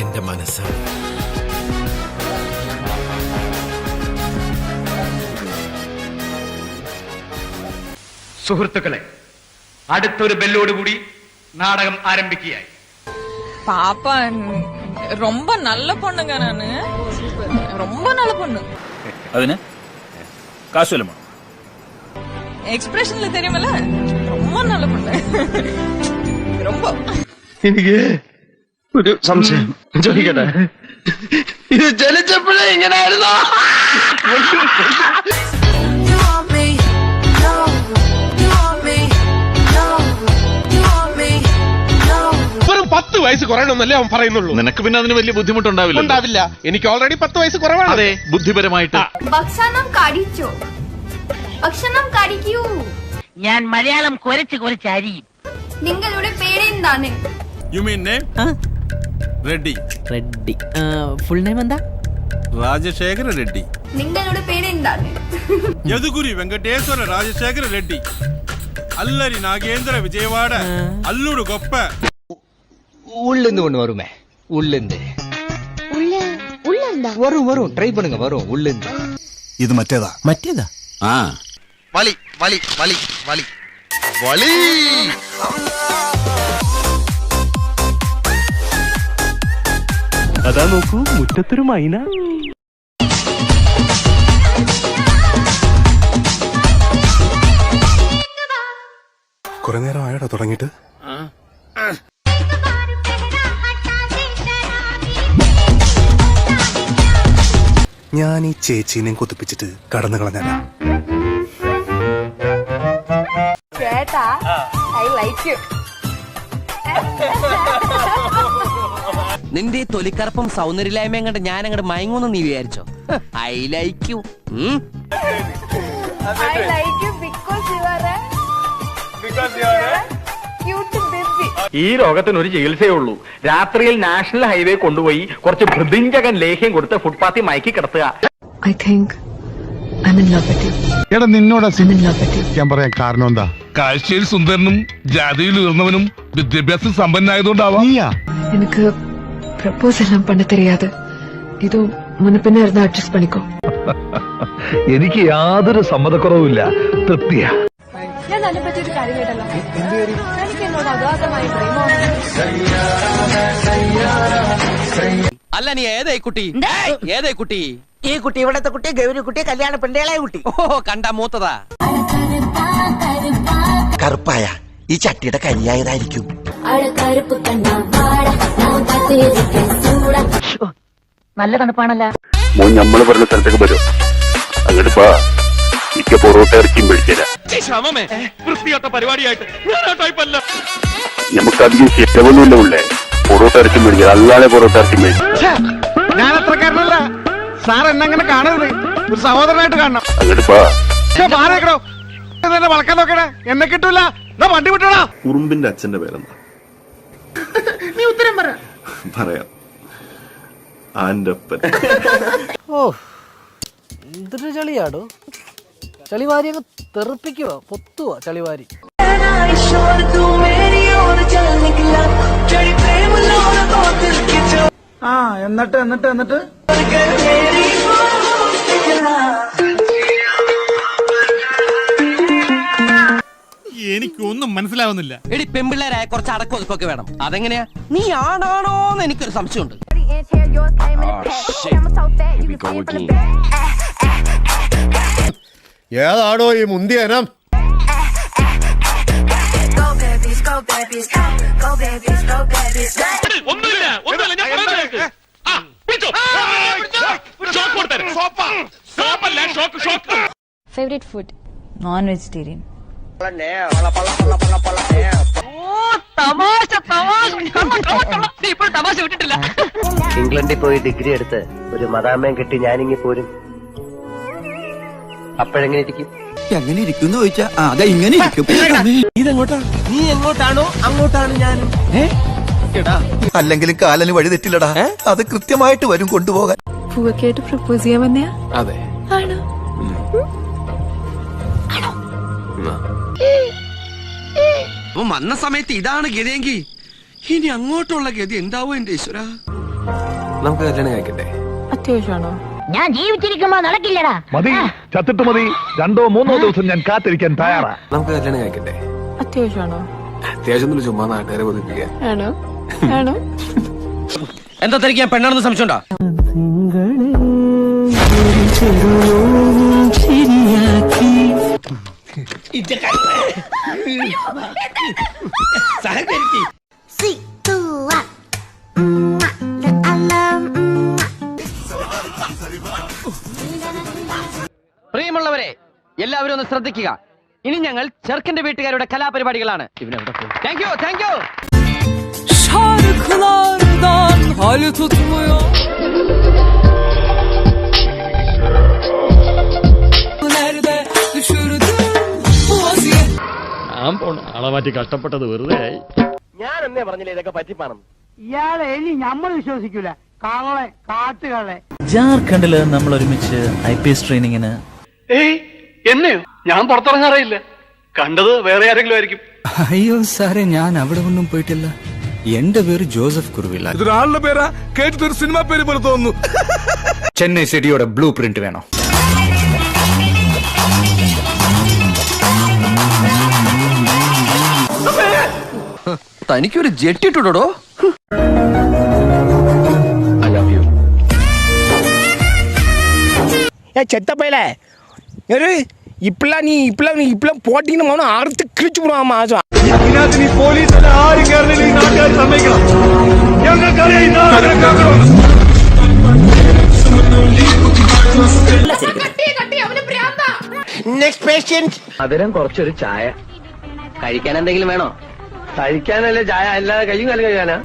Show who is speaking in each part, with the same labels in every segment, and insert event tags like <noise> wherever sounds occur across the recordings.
Speaker 1: എന്റെ മനസ്സ്
Speaker 2: സുഹൃത്തുക്കളെ അടുത്തൊരു ബെല്ലോടുകൂടി നാടകം ആരംഭിക്കുകയായി
Speaker 3: பாப்பா ரொம்ப நல்ல பொண்ணுங்க நானு ரொம்ப நல்ல பொண்ணு
Speaker 4: അതിന് കാശ് വല്ലതും വേണോ?
Speaker 3: எக்ஸ்பிரஷன்ல தெரியுமல ரொம்ப நல்ல பொண்ணு ரொம்ப
Speaker 2: എനിക്ക് ഒരു സംശയം. ചോദിക്കട്ടെ. ഇത് ചലിച്ചപ്പോഴേ ഇങ്ങനായിരുന്നോ.
Speaker 5: വെറും പത്ത് വയസ്സ് കുറയണമെന്നല്ലേ അവൻ പറയുന്നുള്ളൂ.
Speaker 6: നിനക്ക് പിന്നെ അതിന് വലിയ ബുദ്ധിമുട്ടുണ്ടാവില്ല
Speaker 5: ഉണ്ടാവില്ല. എനിക്ക് ഓൾറെഡി പത്ത് വയസ്സ് കുറവാണ്.
Speaker 6: അതെ ബുദ്ധിപരമായിട്ട്.
Speaker 7: ഭക്ഷണം കഴിച്ചോ ഭക്ഷണം കഴിക്കൂ
Speaker 8: ഞാൻ മലയാളം കുരച്ച് കുരച്ച് അരിയും.
Speaker 7: നിങ്ങളുടെ പേരെന്താണ്?
Speaker 9: You mean name Reddy
Speaker 8: Reddy full name എന്താ
Speaker 9: രാജശേഖര റെഡ്ഡി
Speaker 7: നിങ്ങളുടെ പേര്
Speaker 9: എന്താണ് യദുഗുരി വെങ്കടേശ്വര രാജശേഖര റെഡ്ഡി അല്ലരി നാഗേന്ദ്ര വിജയവാഡ അല്ലുടു കൊപ്പ
Speaker 1: உள்ளிருந்து ஒன்று வருமே உள்ளிருந்து உள்ள உள்ள இருந்தா வரும் வரும் ட்ரை பண்ணுங்க வரும் உள்ளிருந்து
Speaker 9: ഇത് മറ്റേതാ
Speaker 8: മറ്റേതാ
Speaker 1: ആ വളി വളി വളി വളി വളി
Speaker 5: അതാ നോക്കൂ മുറ്റത്തൊരു മൈന.
Speaker 9: കുറെ നേരം ആയോടാ തുടങ്ങിയിട്ട്. ഞാൻ ഈ ചേച്ചീനെയും കൊതിപ്പിച്ചിട്ട് കടന്നു കളഞ്ഞാ
Speaker 7: ചേട്ടാ ഐ ലൈക്ക് യു
Speaker 8: നിന്റെ ഈ തൊലിക്കറപ്പും സൗന്ദര്യമില്ലായ്മയും കണ്ട് ഞാൻ അങ്ങോട്ട് മയങ്ങുന്നു നീ വിചാരിച്ചോ? I like you.
Speaker 7: I like you because you are cute baby
Speaker 2: ഈ രോഗത്തിന് ഒരു ചികിത്സയേ ഉള്ളൂ. രാത്രിയിൽ നാഷണൽ ഹൈവേ കൊണ്ടുപോയി കുറച്ച് ഭൃതിഞ്ചകൻ ലേഹ്യം കൊടുത്ത് ഫുട്പാത്തിൽ മയക്കി കിടത്തുക.
Speaker 10: I think I'm in love with you.
Speaker 5: എടാ നിന്നോട്
Speaker 10: I'm in love with you.
Speaker 5: ഞാൻ പറയാൻ കാരണം എന്താ? കാഴ്ചയിൽ സുന്ദരനും ജാതിയിൽ ഉയർന്നവനും വിദ്യാഭ്യാസം സമ്പന്നായതുകൊണ്ടാവാം.
Speaker 10: എനിക്ക് പ്രപ്പോസ് എല്ലാം പണ്ട് തെരിയാതെ ഇത് മുന്നപ്പിന്നെ അഡ്ജസ്റ്റ് പണിക്കോ?
Speaker 5: എനിക്ക് യാതൊരു സമ്മതക്കുറവുമില്ല. തൃപ്തിയാ.
Speaker 7: ഞാൻ ഒരു കാര്യം എന്നോട്
Speaker 8: അല്ല നീ ഏതായി കുട്ടി? ഏതായി കുട്ടി? ഈ കുട്ടി ഇവിടത്തെ കുട്ടി ഗൗരി കുട്ടി കല്യാണ പെണ്ണേളായ കുട്ടി. ഓ കണ്ട മൂത്തതാ.
Speaker 1: കറുപ്പായ ഈ ചട്ടിയുടെ കരിയായതായിരിക്കും.
Speaker 8: നല്ല തണുപ്പാണല്ല.
Speaker 6: മോൻ നമ്മൾ പറഞ്ഞ സ്ഥലത്തേക്ക് വരും. അങ്ങോട്ട് പാ ഇക്ക പൊറോട്ട ഇറച്ചിയും
Speaker 2: ടൈപ്പല്ല
Speaker 6: നമുക്ക് അധികം ചിലവൊന്നുമില്ല ഉള്ളേ. പൊറോട്ട ഇറച്ചിയും പിടിച്ചില്ല അല്ലാതെ പൊറോട്ട ഇറച്ചിയും പിടിച്ചു
Speaker 5: ഞാൻ അത്രക്കാരനല്ല സാർ എന്നെ അങ്ങനെ കാണരുത്. ഒരു സഹോദരനായിട്ട് കാണണം.
Speaker 6: അങ്ങോട്ട് പാ
Speaker 5: എന്നെ വളക്കാൻ നോക്കണേ. എന്നെ കിട്ടൂല. വണ്ടി വിട്ടോടാ.
Speaker 9: ഉറുമ്പിന്റെ അച്ഛന്റെ പേരെന്താ? <laughs> നീ ഉത്തരം പറ. പറയാം. ഓ
Speaker 8: എന്തൊരു ചളിയാടോ. ചളിവാരി അങ്ങ് തെറിപ്പിക്കുവോ പൊത്തുവോ ചളിവാരി.
Speaker 5: ആ എന്നിട്ട് എന്നിട്ട് എന്നിട്ട്?
Speaker 9: എനിക്കൊന്നും മനസ്സിലാവുന്നില്ല.
Speaker 8: എടി പെമ്പിള്ളേരായ കുറച്ച് അടക്കം ഒതുക്കൊക്കെ വേണം. അതെങ്ങനെയാ? നീ ആണാണോന്ന് എനിക്കൊരു സംശയമുണ്ട്.
Speaker 5: ഏതാണോ ഈ മുന്തിയനം.
Speaker 2: ഒന്നുമില്ല ഒന്നുമില്ല ഞാൻ പറയുന്നത് shock, shock.
Speaker 7: Favourite food non vegetarian
Speaker 1: ഇംഗ്ലണ്ടിൽ പോയി ഡിഗ്രി എടുത്ത് ഒരു മതാമയം കിട്ടി ഞാനിങ്ങി പോരും. അപ്പോഴെങ്ങനെ ഇരിക്കും?
Speaker 8: എങ്ങനെ ഇരിക്കും ചോദിച്ചാ അതെ ഇങ്ങനെ ഇരിക്കും. ഇതെങ്ങോട്ടാ? നീ എങ്ങോട്ടാണോ അങ്ങോട്ടാണ് ഞാനും.
Speaker 1: അല്ലെങ്കിലും കാലന് വഴി തെറ്റില്ലടാ. അത് കൃത്യമായിട്ട് വരും കൊണ്ടുപോകാൻ.
Speaker 10: പൂവൊക്കെയായിട്ട് പ്രപ്പോസ് ചെയ്യാൻ വന്നയാ?
Speaker 1: അതെ.
Speaker 10: ആണോ?
Speaker 8: വന്ന സമയത്ത് ഇതാണ് ഗതിയെങ്കിൽ ഇനി അങ്ങോട്ടുള്ള ഗതി എന്താവോ എന്റെ ഈശ്വര?
Speaker 11: നമുക്ക് കല്യാണം കഴിക്കട്ടെ.
Speaker 12: അത്യാവശ്യമാണോ?
Speaker 13: ഞാൻ ജീവിച്ചിരിക്കുമ്പോ നടക്കില്ലടാ.
Speaker 14: മതി. ചത്തിട്ട് മതി. രണ്ടോ മൂന്നോ ദിവസം ഞാൻ കാത്തിരിക്കാൻ തയ്യാറാ.
Speaker 11: നമുക്ക് കല്യാണം കഴിക്കട്ടെ.
Speaker 12: അത്യാവശ്യമാണോ?
Speaker 11: അത്യാവശ്യം ചുമ്മാ നാട്ടുകാരെ ബോധിപ്പിക്കാൻ
Speaker 12: ആണോ? ആണോ?
Speaker 8: എന്താ തനിക്ക് ഞാൻ പെണ്ണാണെന്ന് സംശയമുണ്ടോ? പ്രിയമുള്ളവരെ എല്ലാവരും ഒന്ന് ശ്രദ്ധിക്കുക. ഇനി ഞങ്ങൾ ചെറുക്കന്റെ വീട്ടുകാരുടെ കലാപരിപാടികളാണ്. Thank you thank you
Speaker 3: Şarkılardan hali tutmuyor.
Speaker 7: ഞാൻ പോണ. ആളെ മാറ്റി കഷ്ടപ്പെട്ടത് വെറുതെ ആയി.
Speaker 15: ഞാൻ എന്നേ പറഞ്ഞില്ലേ ഇതൊക്കെ പറ്റിപ്പാണം
Speaker 8: ഇയാളെ ഇനി നമ്മൾ വിശ്വസിക്കൂല. കാളെ കാട്ടുകളെ
Speaker 16: ജാർഖണ്ഡിൽ നമ്മൾ ഒരുമിച്ച് ഐ പി എസ് ട്രെയിനിങ്ങിന്
Speaker 7: ഏയ് എന്നെയോ ഞാൻ പുറത്തിറങ്ങാറില്ല കണ്ടത് വേറെ ആരെങ്കിലും ആയിരിക്കും.
Speaker 8: അയ്യോ സാറേ ഞാൻ അവിടെ ഒന്നും പോയിട്ടില്ല. എന്റെ പേര് ജോസഫ് കുറുവില്ല.
Speaker 14: ഇതൊരാളുടെ പേരാ കേട്ടിട്ടൊരു സിനിമ പേര് പോലെ തോന്നുന്നു.
Speaker 8: ചെന്നൈ സിറ്റിയുടെ ബ്ലൂ പ്രിന്റ് വേണോ? തനിക്കൊരു ജെട്ടിട്ടുടോ
Speaker 17: செத்தப்பையில ஒரு இப்பெல்லாம் நீ இப்பெல்லாம் நீ இப்பெல்லாம் போட்டீங்கன்னா மௌனம் அறுத்து கிழிச்சு விடுவான் மாசம் നെക്സ്റ്റ് പേഷ്യന്റ്
Speaker 15: മധുരം കുറച്ചൊരു ചായ കഴിക്കാൻ എന്തെങ്കിലും വേണോ കഴിക്കാനല്ലേ ചായ അല്ലാതെ കയ്യും കാലം കഴിയാനാ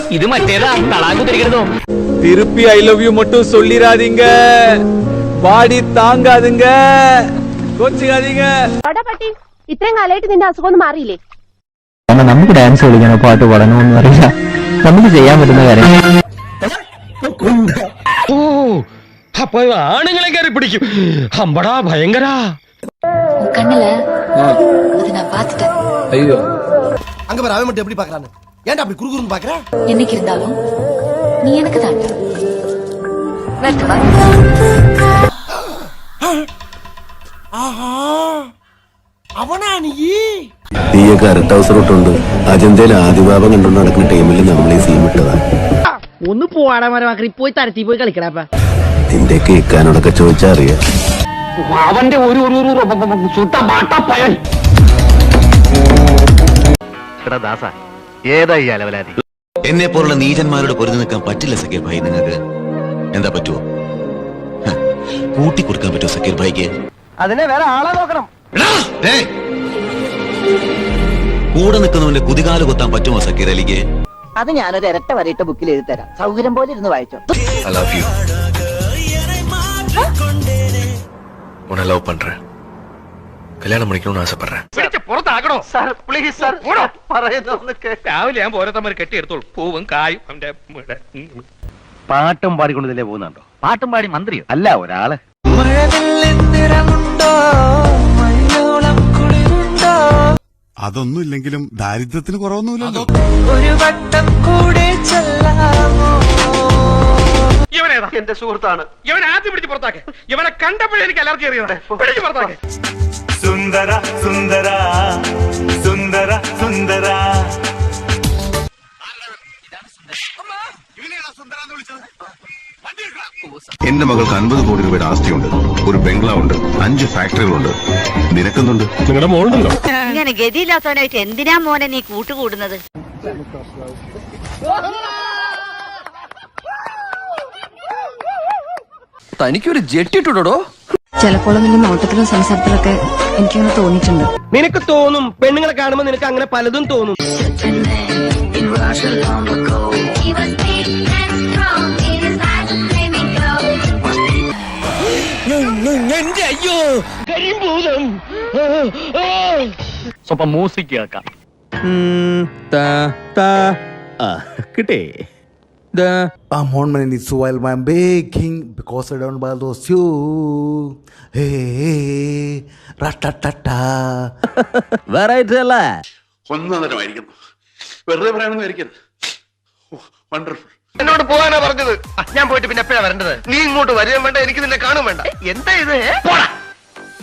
Speaker 8: ഇത് മറ്റേതാ തളാകുതിരിക്കരുതോ
Speaker 17: திருப்பி ஐ லவ் யூ மட்டும் சொல்லிராதீங்க பாடி தாங்காதுங்க கோச்சுக்காதீங்க
Speaker 12: പട്ടി ഇത്രയും കാലമായിട്ട് നിന്റെ അസുഖം ഒന്നും മാറിയില്ലേ
Speaker 17: നമുക്ക് ഡാൻസ് കളിക്കണോ പാട്ട് പാടാനോ ഒന്നും അറിയില്ല നമുക്ക് ചെയ്യാൻ പറ്റുന്ന കാര്യം.
Speaker 7: ഓ അപ്പൊ ആണുങ്ങളെ കയറി പിടിക്കും. അമ്പടാ ഭയങ്കരാ.
Speaker 13: കണ്ണില് பாத்துட்டேன்
Speaker 17: ஐயோ
Speaker 11: அங்க பாரு அவன் மட்டும் எப்படி பாக்குறானு ஏன்டா அப்படி குறுகுறுன்னு பாக்குற
Speaker 13: என்னைக்கு இருந்தாலும் நீ எனக்கு தான்
Speaker 11: வெல்கம் ஆஹா.
Speaker 6: അവനാണ് ഈ. നീയെ കറക്റ്റ് അവസരം ഇട്ടുണ്ട് അജന്തയിൽ ആദിഭാവം കണ്ടുകൊണ്ട് നടക്കുന്ന ടീമിൽ നമ്മളെ സീം ഇട്ടതാ.
Speaker 8: ഒന്ന് പോവാടാ മരമാക്കി പോയി തരത്തി പോയി കളിക്കടാപ്പ
Speaker 6: നിന്റെ കേൾക്കാനോടൊക്കെ ചോദിച്ചാ അറിയാം.
Speaker 8: അവന്റെ ഒരു ഒരു സുട്ട മാട്ടപ്പയൻ
Speaker 15: ദാസ ഏതായി അലവലാതി?
Speaker 6: എന്നെ പോലുള്ള നീചന്മാരോട് പൊരുതി നിൽക്കാൻ പറ്റില്ല സക്കീർ ഭായി. നിങ്ങൾക്ക് എന്താ പറ്റുമോ കൂട്ടി കൊടുക്കാൻ പറ്റുമോ സക്കീർ ഭായിക്ക്?
Speaker 15: അതിനെ വേറെ ആളെ നോക്കണം.
Speaker 6: കൂടെ നിൽക്കുന്നവന്റെ കുതികാല് കൊത്താൻ പറ്റുമോ സക്കീർ അലിക്ക്
Speaker 8: അത് ഞാനൊരു ഇരട്ട വരയിട്ട ബുക്കിൽ എഴുതി തരാം സൗകര്യം പോലെ ഇരുന്ന് വായിച്ചോ
Speaker 6: I love you. உன்னை லவ் பண்றேன் கல்யாணம் பண்ணிக்கணும்னு ஆசைப்படுறேன்
Speaker 7: പിടിച്ച് പുറത്താക്കണോ സാർ പ്ലീസ് സാർ രാവിലെ ഞാൻ ഓരോരുത്തന്മാർ കെട്ടിയെടുത്തോളൂ പൂവും കായും അവന്റെ ഇവിടെ.
Speaker 15: പാട്ടും പാടിക്കൊണ്ടതിലേ പോകുന്നുണ്ടോ
Speaker 16: പാട്ടും പാടി മന്ത്രിയോ
Speaker 15: അല്ല ഒരാള്
Speaker 14: അതൊന്നും ഇല്ലെങ്കിലും ദാരിദ്ര്യത്തിന് കുറവൊന്നുമില്ലല്ലോ.
Speaker 7: ഇവനേതാ? എന്റെ സുഹൃത്താണ്. ഇവൻ ആദ്യം പിടിച്ച് പുറത്താക്കെ. ഇവനെ കണ്ടപ്പോഴേ എനിക്ക് അലർജി അറിയാതെ പിടിച്ച് പുറത്താക്കെ.
Speaker 14: സുന്ദര സുന്ദര സുന്ദര സുന്ദര.
Speaker 6: എന്റെ മകൾക്ക് അൻപത് കോടി രൂപയുടെ ആസ്തിയുണ്ട്. ഒരു ബംഗ്ലാവ് ഉണ്ട് അഞ്ച് ഫാക്ടറികളുണ്ട്. നിനക്കുന്നുണ്ട്
Speaker 7: നിങ്ങളുടെ മോളുണ്ടല്ലോ.
Speaker 13: ഇങ്ങനെ ഗതിയില്ലാത്തവനായിട്ട് എന്തിനാ മോനെ നീ കൂട്ടുകൂടുന്നത്?
Speaker 8: തനിക്കൊരു ജെട്ടിട്ടുണ്ടോ
Speaker 12: ചിലപ്പോൾ നിന്റെ നോട്ടത്തിലും സംസാരത്തിലൊക്കെ എനിക്കങ്ങനെ തോന്നിയിട്ടുണ്ട്.
Speaker 17: നിനക്ക് തോന്നും പെണ്ണുങ്ങളെ കാണുമ്പോ നിനക്ക് അങ്ങനെ പലതും തോന്നും. കരിമ്പൂതം.
Speaker 7: സ്വപ്പം മ്യൂസിക് കേൾക്കാം.
Speaker 17: കിട്ടേ.
Speaker 18: I'm on my knees while I'm baking because I don't buy those you. Hey, ratatata.
Speaker 8: Variety അല്ലേ.
Speaker 2: ഒന്നരമായിരിക്കുന്നു വെറുതെ പറയാനൊന്നും ആയിരിക്കരുത്. വണ്ടർഫുൾ
Speaker 15: എന്നോട് പോകാനാ പറഞ്ഞത്. ഞാൻ പോയിട്ട് പിന്നെ എപ്പോഴാ വരേണ്ടത്? നീ ഇങ്ങോട്ട് വരുകയും വേണ്ട എനിക്ക് നിന്നെ കാണും വേണ്ട. എന്താ ഇത് പോടാ.